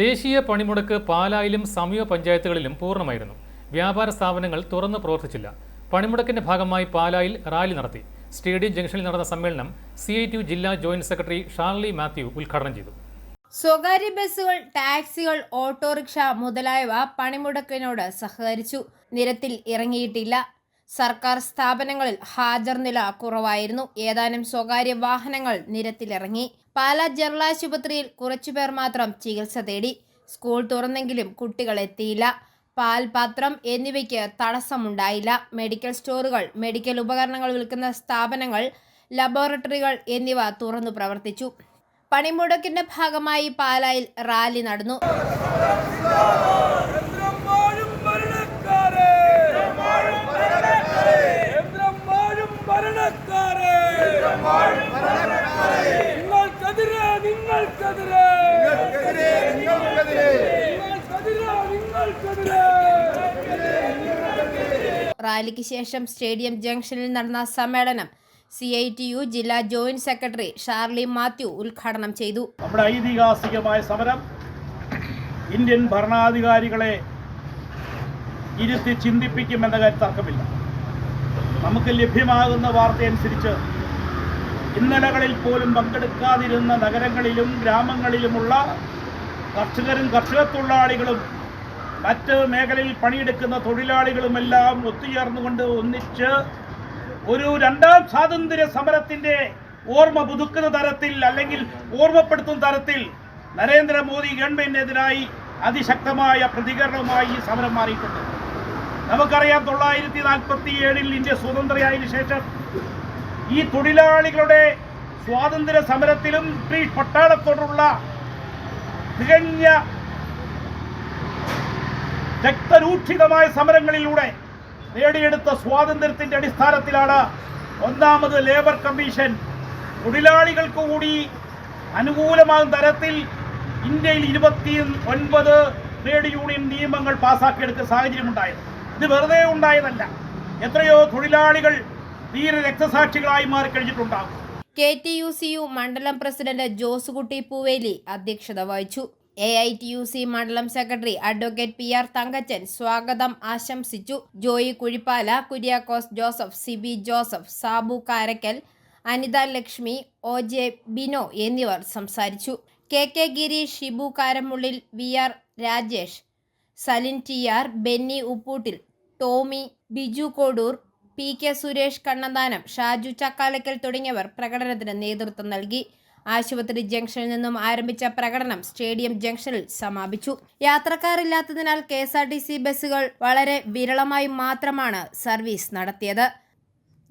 ദേശീയ പണിമുടക്ക് പാലായിലും സമീപ പഞ്ചായത്തുകളിലും പൂർണമായിരുന്നു. വ്യാപാര സ്ഥാപനങ്ങൾ തുറന്നു പ്രവർത്തിച്ചില്ല. പണിമുടക്കിന്റെ ഭാഗമായി പാലായിൽ റാലി നടത്തി. സ്റ്റേഡിയം ജംഗ്ഷനിൽ നടന്ന സമ്മേളനം സി ഐ ടി ജില്ലാ ജോയിന്റ് സെക്രട്ടറി ഷാർലി മാത്യു ഉദ്ഘാടനം ചെയ്തു. സ്വകാര്യ ബസ്സുകൾ ടാക്സികൾ ഓട്ടോറിക്ഷ മുതലായവ പണിമുടക്കിനോട് സഹകരിച്ചു. നിരത്തിൽ ഇറങ്ങിയിട്ടില്ല. സർക്കാർ സ്ഥാപനങ്ങളിൽ ഹാജർ നില കുറവായിരുന്നു. ഏതാനും സ്വകാര്യ വാഹനങ്ങൾ നിരത്തിലിറങ്ങി. പാലാ ജനറൽ ആശുപത്രിയിൽ കുറച്ചുപേർ മാത്രം ചികിത്സ തേടി. സ്കൂൾ തുറന്നെങ്കിലും കുട്ടികൾ എത്തിയില്ല. പാൽ പാത്രം എന്നിവയ്ക്ക് തടസ്സമുണ്ടായില്ല. മെഡിക്കൽ സ്റ്റോറുകൾ മെഡിക്കൽ ഉപകരണങ്ങൾ വിൽക്കുന്ന സ്ഥാപനങ്ങൾ ലബോറട്ടറികൾ എന്നിവ തുറന്നു പ്രവർത്തിച്ചു. പണിമുടക്കിന്റെ ഭാഗമായി പാലായിൽ റാലി നടന്നു. റാലിക്ക് ശേഷം സ്റ്റേഡിയം ജംഗ്ഷനിൽ നടന്ന സമ്മേളനം സി ഐ ടി യു ജില്ലാ ജോയിന്റ് സെക്രട്ടറി ഷാർലി മാത്യു ഉദ്ഘാടനം ചെയ്തു. നമ്മുടെ ഐതിഹാസികമായ സമരം ഇന്ത്യൻ ഭരണാധികാരികളെ ഇരുത്തി ചിന്തിപ്പിക്കുമെന്ന കാര്യം തർക്കമില്ല. നമുക്ക് ലഭ്യമാകുന്ന വാർത്തയനുസരിച്ച് ഇന്നലകളിൽ പോലും പങ്കെടുക്കാതിരുന്ന നഗരങ്ങളിലും ഗ്രാമങ്ങളിലുമുള്ള കർഷകരും കർഷക തൊഴിലാളികളും മറ്റ് മേഖലയിൽ പണിയെടുക്കുന്ന തൊഴിലാളികളുമെല്ലാം ഒത്തുചേർന്നുകൊണ്ട് ഒന്നിച്ച് ഒരു രണ്ടാം സ്വാതന്ത്ര്യ സമരത്തിന്റെ ഓർമ്മ പുതുക്കുന്ന തരത്തിൽ അല്ലെങ്കിൽ ഓർമ്മപ്പെടുത്തുന്ന തരത്തിൽ നരേന്ദ്രമോദി ഗവൺമെന്റിനെതിരായി അതിശക്തമായ പ്രതികരണവുമായി ഈ സമരം മാറിയിട്ടുണ്ട്. നമുക്കറിയാം തൊള്ളായിരത്തി നാൽപ്പത്തി ഏഴിൽ ഇന്ത്യ സ്വതന്ത്രയായതിനു ശേഷം ഈ തൊഴിലാളികളുടെ സ്വാതന്ത്ര്യ സമരത്തിലും ബ്രിട്ടീഷ് പട്ടാളത്തോടുള്ള തികഞ്ഞ രക്തരൂക്ഷിതമായ സമരങ്ങളിലൂടെ നേടിയെടുത്ത സ്വാതന്ത്ര്യത്തിന്റെ അടിസ്ഥാനത്തിലാണ് ഒന്നാമത് ലേബർ കമ്മീഷൻ. തൊഴിലാളികൾക്ക് കൂടി അനുകൂലമാകുന്ന തരത്തിൽ ഇന്ത്യയിൽ ഇരുപത്തി ഒൻപത് ട്രേഡ് യൂണിയൻ നിയമങ്ങൾ പാസാക്കിയെടുക്കുന്ന സാഹചര്യമുണ്ടായത്. ഇത് വെറുതെ ഉണ്ടായതല്ല. എത്രയോ തൊഴിലാളികൾ ധീര രക്തസാക്ഷികളായി മാറിക്കഴിഞ്ഞിട്ടുണ്ടാകും. K T U C U മണ്ഡലം പ്രസിഡന്റ് ജോസുകുട്ടി പൂവേലി അധ്യക്ഷത വഹിച്ചു. A I T U C മണ്ഡലം secretary advocate P R Thankachan സ്വാഗതം ആശംസിച്ചു. ജോയി കുഴിപ്പാല കുര്യാക്കോസ് ജോസഫ് സിബി ജോസഫ് സാബു കാരക്കൽ അനിത ലക്ഷ്മി ഒ ജെ ബിനോ എന്നിവർ സംസാരിച്ചു. K K Giri Shibu Karamullil V R Rajesh Salin T R Benny Upputtil Tomy Biju Kodoor P K Suresh Kannanthanam Shaju Chakkalakkal തുടങ്ങിയവർ പ്രകടനത്തിന് നേതൃത്വം നൽകി. ആശുപത്രി ജംഗ്ഷനിൽ നിന്നും ആരംഭിച്ച പ്രകടനം സ്റ്റേഡിയം ജംഗ്ഷനിൽ സമാപിച്ചു. യാത്രക്കാരില്ലാത്തതിനാൽ K S R T C ബസ്സുകൾ വളരെ വിരളമായി മാത്രമാണ് സർവീസ് നടത്തിയത്.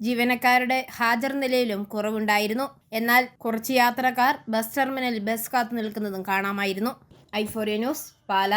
ജീവനക്കാരുടെ ഹാജർ നിലയിലും കുറവുണ്ടായിരുന്നു. എന്നാൽ കുറച്ച് യാത്രക്കാർ ബസ് ടെർമിനലിൽ ബസ് കാത്തു നിൽക്കുന്നതും കാണാമായിരുന്നു. ഐഫോറിയ ന്യൂസ് പാല.